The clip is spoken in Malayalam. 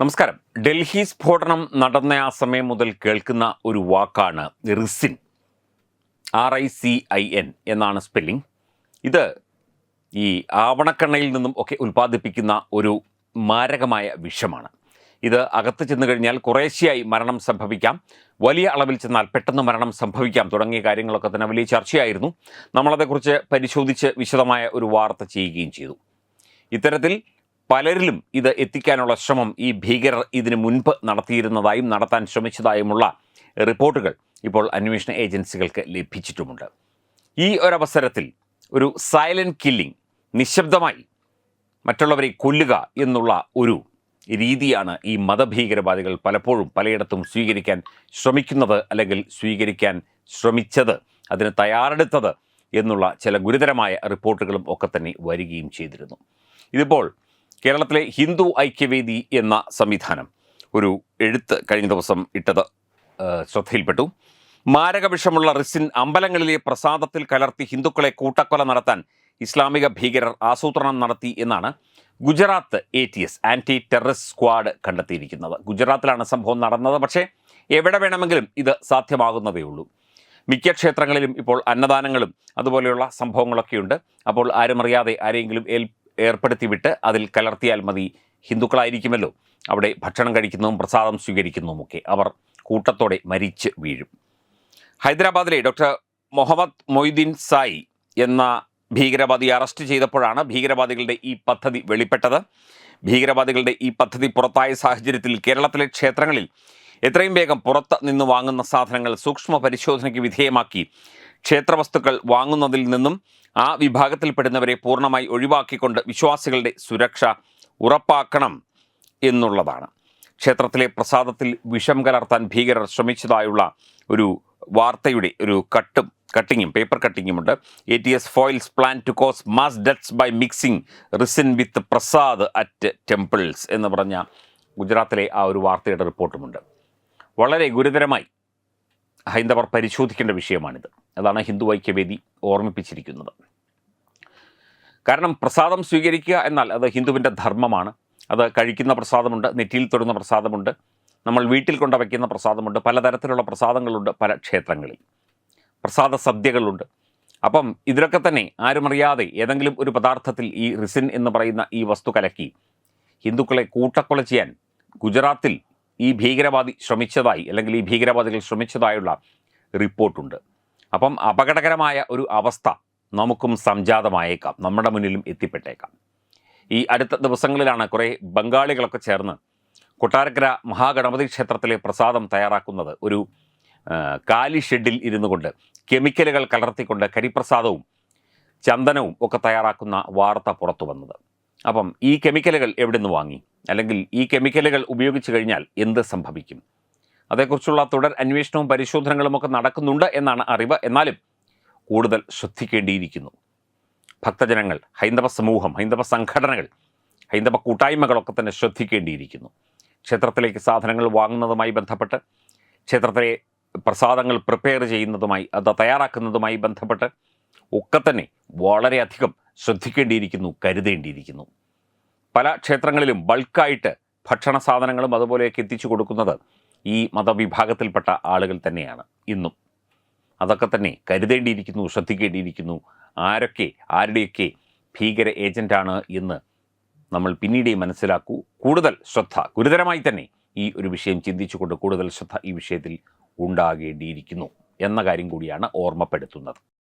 നമസ്കാരം. ഡൽഹി സ്ഫോടനം നടന്ന ആ സമയം മുതൽ കേൾക്കുന്ന ഒരു വാക്കാണ് ricin. R I C I N എന്നാണ് സ്പെല്ലിംഗ് ഇത് ഈ ആവണക്കണ്ണയിൽ നിന്നും ഒക്കെ ഉൽപ്പാദിപ്പിക്കുന്ന ഒരു മാരകമായ വിഷമാണ്. ഇത് അകത്ത് ചെന്ന് കഴിഞ്ഞാൽ കുറേശ്ശെയായി മരണം സംഭവിക്കാം. വലിയ അളവിൽ ചെന്നാൽ പെട്ടെന്ന് മരണം സംഭവിക്കാം തുടങ്ങിയ കാര്യങ്ങളൊക്കെ തന്നെ വലിയ ചർച്ചയായിരുന്നു. നമ്മളതേക്കുറിച്ച് പരിശോധിച്ച് വിശദമായ ഒരു വാർത്ത ചെയ്യുകയും ചെയ്തു. ഇത്തരത്തിൽ പലരിലും ഇത് എത്തിക്കാനുള്ള ശ്രമം ഈ ഭീകരർ ഇതിനു മുൻപ് നടത്തിയിരുന്നതായും നടത്താൻ ശ്രമിച്ചതായുമുള്ള റിപ്പോർട്ടുകൾ ഇപ്പോൾ അന്വേഷണ ഏജൻസികൾക്ക് ലഭിച്ചിട്ടുമുണ്ട്. ഈ ഒരവസരത്തിൽ ഒരു സൈലന്റ് കില്ലിംഗ് നിശബ്ദമായി മറ്റുള്ളവരെ കൊല്ലുക എന്നുള്ള ഒരു രീതിയാണ് ഈ മതഭീകരവാദികൾ പലപ്പോഴും പലയിടത്തും സ്വീകരിക്കാൻ ശ്രമിക്കുന്നത് അല്ലെങ്കിൽ സ്വീകരിക്കാൻ ശ്രമിച്ചത്. അതിന് തയ്യാറെടുത്തത് എന്നുള്ള ചില ഗുരുതരമായ റിപ്പോർട്ടുകളും ഒക്കെ തന്നെ വരികയും ചെയ്തിരുന്നു. ഇതിപ്പോൾ കേരളത്തിലെ ഹിന്ദു ഐക്യവേദി എന്ന സംവിധാനം. ഒരു എഴുത്ത് കഴിഞ്ഞ ദിവസം ഇട്ടത് ശ്രദ്ധയിൽപ്പെട്ടു. മാരക വിഷമുള്ള റിസിൻ അമ്പലങ്ങളിലെ പ്രസാദത്തിൽ കലർത്തി ഹിന്ദുക്കളെ കൂട്ടക്കൊല നടത്താൻ ഇസ്ലാമിക ഭീകരർ ആസൂത്രണം നടത്തി എന്നാണ് Gujarat A T S anti terrorist squad കണ്ടെത്തിയിരിക്കുന്നത്. ഗുജറാത്തിലാണ് സംഭവം നടന്നത്. പക്ഷേ എവിടെ വേണമെങ്കിലും ഇത് സാധ്യമാകുന്നതേ ഉള്ളൂ. മിക്ക ക്ഷേത്രങ്ങളിലും ഇപ്പോൾ അന്നദാനങ്ങളും അതുപോലെയുള്ള സംഭവങ്ങളൊക്കെയുണ്ട്. അപ്പോൾ ആരും അറിയാതെ ആരെങ്കിലും ഏൽ ഏർപ്പെടുത്തി വിട്ട് അതിൽ കലർത്തിയാൽ മതി. ഹിന്ദുക്കളായിരിക്കുമല്ലോ. അവിടെ ഭക്ഷണം കഴിക്കുന്നതും പ്രസാദം സ്വീകരിക്കുന്നതുമൊക്കെ അവർ കൂട്ടത്തോടെ മരിച്ച് വീഴും. ഹൈദരാബാദിലെ ഡോക്ടർ മുഹമ്മദ് മൊയ്തീൻ സായി എന്ന ഭീകരവാദിയെ അറസ്റ്റ് ചെയ്തപ്പോഴാണ് ഭീകരവാദികളുടെ ഈ പദ്ധതി വെളിപ്പെട്ടത്. ഭീകരവാദികളുടെ ഈ പദ്ധതി പുറത്തായ സാഹചര്യത്തിൽ കേരളത്തിലെ ക്ഷേത്രങ്ങളിൽ എത്രയും വേഗം പുറത്ത് നിന്ന് വാങ്ങുന്ന സാധനങ്ങൾ സൂക്ഷ്മ പരിശോധനയ്ക്ക് വിധേയമാക്കി ക്ഷേത്രവസ്തുക്കൾ വാങ്ങുന്നതിൽ നിന്നും ആ വിഭാഗത്തിൽപ്പെടുന്നവരെ പൂർണമായി ഒഴിവാക്കിക്കൊണ്ട് വിശ്വാസികളുടെ സുരക്ഷ ഉറപ്പാക്കണം എന്നുള്ളതാണ്. ക്ഷേത്രത്തിലെ പ്രസാദത്തിൽ വിഷം കലർത്താൻ ഭീകരർ ശ്രമിച്ചതായുള്ള ഒരു വാർത്തയുടെ ഒരു കട്ടും കട്ടിങ്ങും paper കട്ടിങ്ങുമുണ്ട്. A T S foils plan to cause mass deaths by mixing ricin with prasad at temples എന്ന് പറഞ്ഞ ഗുജറാത്തിലെ ആ ഒരു വാർത്തയുടെ റിപ്പോർട്ടുമുണ്ട്. വളരെ ഗുരുതരമായി ഹൈന്ദവർ പരിശോധിക്കേണ്ട വിഷയമാണിത്. അതാണ് ഹിന്ദു ഐക്യവേദി ഓർമ്മിപ്പിച്ചിരിക്കുന്നത്. കാരണം പ്രസാദം സ്വീകരിക്കുക എന്നാൽ അത് ഹിന്ദുവിന്റെ ധർമ്മമാണ്. അത് കഴിക്കുന്ന പ്രസാദമുണ്ട് നെറ്റിയിൽ തൊടുന്ന പ്രസാദമുണ്ട് നമ്മൾ വീട്ടിൽ കൊണ്ട് വയ്ക്കുന്ന പ്രസാദമുണ്ട് പലതരത്തിലുള്ള പ്രസാദങ്ങളുണ്ട് പല ക്ഷേത്രങ്ങളിൽ. പ്രസാദ സദ്യകളുണ്ട്. അപ്പം ഇതിലൊക്കെ തന്നെ ആരും അറിയാതെ ഏതെങ്കിലും ഒരു പദാർത്ഥത്തിൽ ഈ റിസിൻ എന്ന് പറയുന്ന ഈ വസ്തു കലക്കി ഹിന്ദുക്കളെ കൂട്ടക്കൊല ചെയ്യാൻ ഗുജറാത്തിൽ ഈ ഭീകരവാദി ശ്രമിച്ചതായി അല്ലെങ്കിൽ ഈ ഭീകരവാദികൾ ശ്രമിച്ചതായുള്ള റിപ്പോർട്ടുണ്ട്. അപ്പം അപകടകരമായ ഒരു അവസ്ഥ നമുക്കും സംജാതമായേക്കാം. നമ്മുടെ മുന്നിലും എത്തിപ്പെട്ടേക്കാം. ഈ അടുത്ത ദിവസങ്ങളിലാണ് കുറേ ബംഗാളികളൊക്കെ ചേർന്ന് കൊട്ടാരക്കര മഹാഗണപതി ക്ഷേത്രത്തിലെ പ്രസാദം തയ്യാറാക്കുന്നത്. ഒരു കാലി ഷെഡിൽ ഇരുന്നു കൊണ്ട് കെമിക്കലുകൾ കലർത്തിക്കൊണ്ട് കരിപ്രസാദവും ചന്ദനവും ഒക്കെ തയ്യാറാക്കുന്ന വാർത്ത പുറത്തു വന്നത്. അപ്പം ഈ കെമിക്കലുകൾ എവിടെ നിന്ന് വാങ്ങി? അല്ലെങ്കിൽ ഈ കെമിക്കലുകൾ ഉപയോഗിച്ചു കഴിഞ്ഞാൽ എന്ത് സംഭവിക്കും? അതേക്കുറിച്ചുള്ള തുടർ അന്വേഷണവും പരിശോധനകളും ഒക്കെ നടക്കുന്നുണ്ട് എന്നാണ് അറിവ്. എന്നാലും കൂടുതൽ ശ്രദ്ധിക്കേണ്ടിയിരിക്കുന്നു. ഭക്തജനങ്ങൾ ഹൈന്ദവ സമൂഹം ഹൈന്ദവ സംഘടനകൾ ഹൈന്ദവ കൂട്ടായ്മകളൊക്കെ തന്നെ ശ്രദ്ധിക്കേണ്ടിയിരിക്കുന്നു. ക്ഷേത്രത്തിലേക്ക് സാധനങ്ങൾ വാങ്ങുന്നതുമായി ബന്ധപ്പെട്ട് ക്ഷേത്രത്തിലെ പ്രസാദങ്ങൾ പ്രിപ്പയർ ചെയ്യുന്നതുമായി അത് തയ്യാറാക്കുന്നതുമായി ബന്ധപ്പെട്ട് ഒക്കെ തന്നെ വളരെയധികം ശ്രദ്ധിക്കേണ്ടിയിരിക്കുന്നു കരുതേണ്ടിയിരിക്കുന്നു. പല ക്ഷേത്രങ്ങളിലും ബൾക്കായിട്ട് ഭക്ഷണ സാധനങ്ങളും അതുപോലെയൊക്കെ എത്തിച്ചു കൊടുക്കുന്നത് ഈ മതവിഭാഗത്തിൽപ്പെട്ട ആളുകൾ തന്നെയാണ് ഇന്നും. അതൊക്കെ തന്നെ കരുതേണ്ടിയിരിക്കുന്നു ശ്രദ്ധിക്കേണ്ടിയിരിക്കുന്നു. ആരൊക്കെ ആരുടെയൊക്കെ ഭീകര ഏജന്റാണ് എന്ന് നമ്മൾ പിന്നീടേ മനസ്സിലാക്കൂ. കൂടുതൽ ശ്രദ്ധ ഗുരുതരമായി തന്നെ ഈ ഒരു വിഷയം ചിന്തിച്ചുകൊണ്ട് കൂടുതൽ ശ്രദ്ധ ഈ വിഷയത്തിൽ ഉണ്ടാകേണ്ടിയിരിക്കുന്നു എന്ന കാര്യം കൂടിയാണ് ഓർമ്മപ്പെടുത്തുന്നത്.